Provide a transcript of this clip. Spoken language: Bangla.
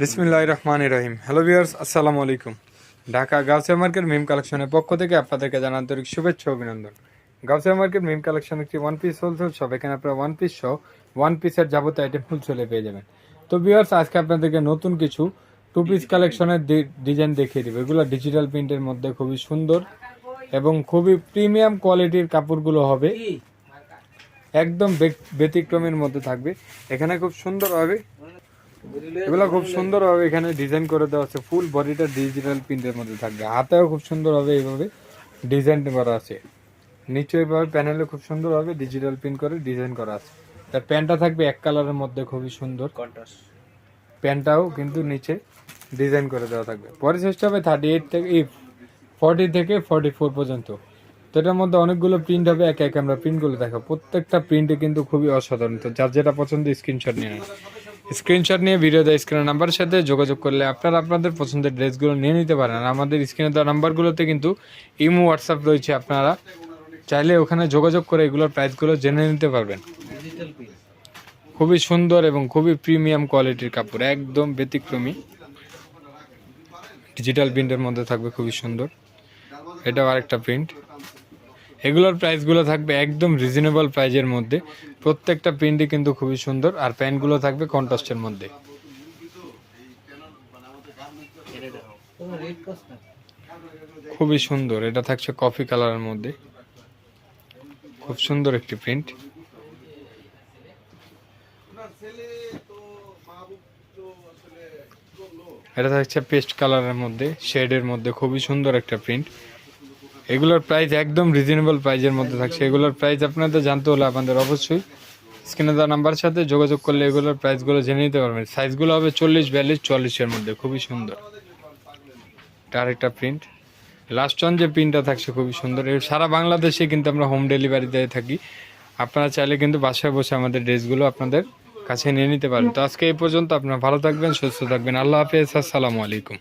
বিসমিল্লাহ রহমান রহিম। হ্যালো ভিউয়ার্স আসসালামু আলাইকুম। ঢাকা গাউসিয়া মার্কেট মিম কালেকশনের পক্ষ থেকে আপনাদেরকে জানান আন্তরিক শুভেচ্ছা অভিনন্দন। গাউসিয়া মার্কেট মিম কালেকশন একটি ওয়ান পিস হোলসেল শপ এখানে আপনারা ওয়ান পিস সহ ওয়ান পিসের যাবতীয় আইটেম হোলসেলে পেয়ে যাবেন। তো ভিউয়ার্স আজকে আপনাদেরকে নতুন কিছু টু পিস কালেকশনের ডিজাইন দেখিয়ে দেবো। এগুলো ডিজিটাল প্রিন্টের মধ্যে খুবই সুন্দর এবং খুবই প্রিমিয়াম কোয়ালিটির কাপড়গুলো হবে। একদম ব্যতিক্রমের মধ্যে থাকবে। এখানে খুব সুন্দর হবে এগুলো খুব সুন্দর সুন্দরভাবে এখানে ডিজাইন করে দেওয়া আছে। ফুল বডিটা ডিজিটাল প্রিন্টের মধ্যে থাকবে। হাতেও খুব সুন্দরভাবে এইভাবে ডিজাইন করা আছে। নিচে এইভাবে প্যানেলে খুব সুন্দরভাবে ডিজিটাল প্রিন্ট করে ডিজাইন করা আছে। তার প্যান্টটা থাকবে এক কালারের মধ্যে খুবই সুন্দর। কন্ট্রাস্ট প্যান্টটাও কিন্তু নিচে ডিজাইন করে দেওয়া থাকবে। পরে চেষ্টা হবে থার্টি এইট থেকে এই ফর্টি থেকে ফর্টি ফোর পর্যন্ত। তো এটার মধ্যে অনেকগুলো প্রিন্ট হবে একে একে আমরা প্রিন্টগুলো দেখো প্রত্যেকটা প্রিন্টে কিন্তু খুবই অসাধারণ। তো যার যেটা পছন্দ স্ক্রিনশট নিয়ে নেন। স্ক্রিনশট নিয়ে ভিডিও দেয় স্ক্রিনের নাম্বারের সাথে যোগাযোগ করলে আপনারা আপনাদের পছন্দের ড্রেসগুলো নিয়ে নিতে পারেন। আর আমাদের স্ক্রিনে দেওয়া নাম্বারগুলোতে কিন্তু ইমো হোয়াটসঅ্যাপ রয়েছে আপনারা। চাইলে ওখানে যোগাযোগ করে এগুলোর প্রাইসগুলো জেনে নিতে পারবেন। খুবই সুন্দর এবং খুবই প্রিমিয়াম কোয়ালিটির কাপড় একদম ব্যতিক্রমী। ডিজিটাল প্রিন্টের মধ্যে থাকবে খুবই সুন্দর। এটাও আরেকটা প্রিন্ট এগুলোর প্রাইসগুলো থাকবে একদম রিজনেবল প্রাইজের মধ্যে। প্রত্যেকটা প্রিন্টই কিন্তু খুবই সুন্দর, আর প্যান্টগুলো থাকবে কন্ট্রাস্টের মধ্যে। খুবই সুন্দর, এটা থাকছে কফি কালারের মধ্যে। খুব সুন্দর একটি প্রিন্ট এটা থাকছে পেস্ট কালারের মধ্যে শেডের মধ্যে খুবই সুন্দর একটা প্রিন্ট এগুলোর প্রাইস একদম রিজনেবল প্রাইজের মধ্যে থাকছে। এগুলোর প্রাইস আপনাদের জানতে হলে আপনাদের অবশ্যই স্ক্রিনে দেওয়া নাম্বারের সাথে যোগাযোগ করলে এগুলোর প্রাইসগুলো জেনে নিতে পারবেন। সাইজগুলো হবে চল্লিশ, বিয়াল্লিশ চল্লিশের মধ্যে। খুবই সুন্দর। এটা আরেকটা প্রিন্ট লাস্ট অন যে প্রিন্টটা থাকছে খুবই সুন্দর। এর সারা বাংলাদেশে কিন্তু আমরা হোম ডেলিভারি দিয়ে থাকি। আপনারা চাইলে কিন্তু বাসায় বসে আমাদের ড্রেসগুলো আপনাদের কাছে নিয়ে নিতে পারেন। তো আজকে এই পর্যন্ত আপনারা ভালো থাকবেন, সুস্থ থাকবেন। আল্লাহ হাফেজ। আসসালামু আলাইকুম।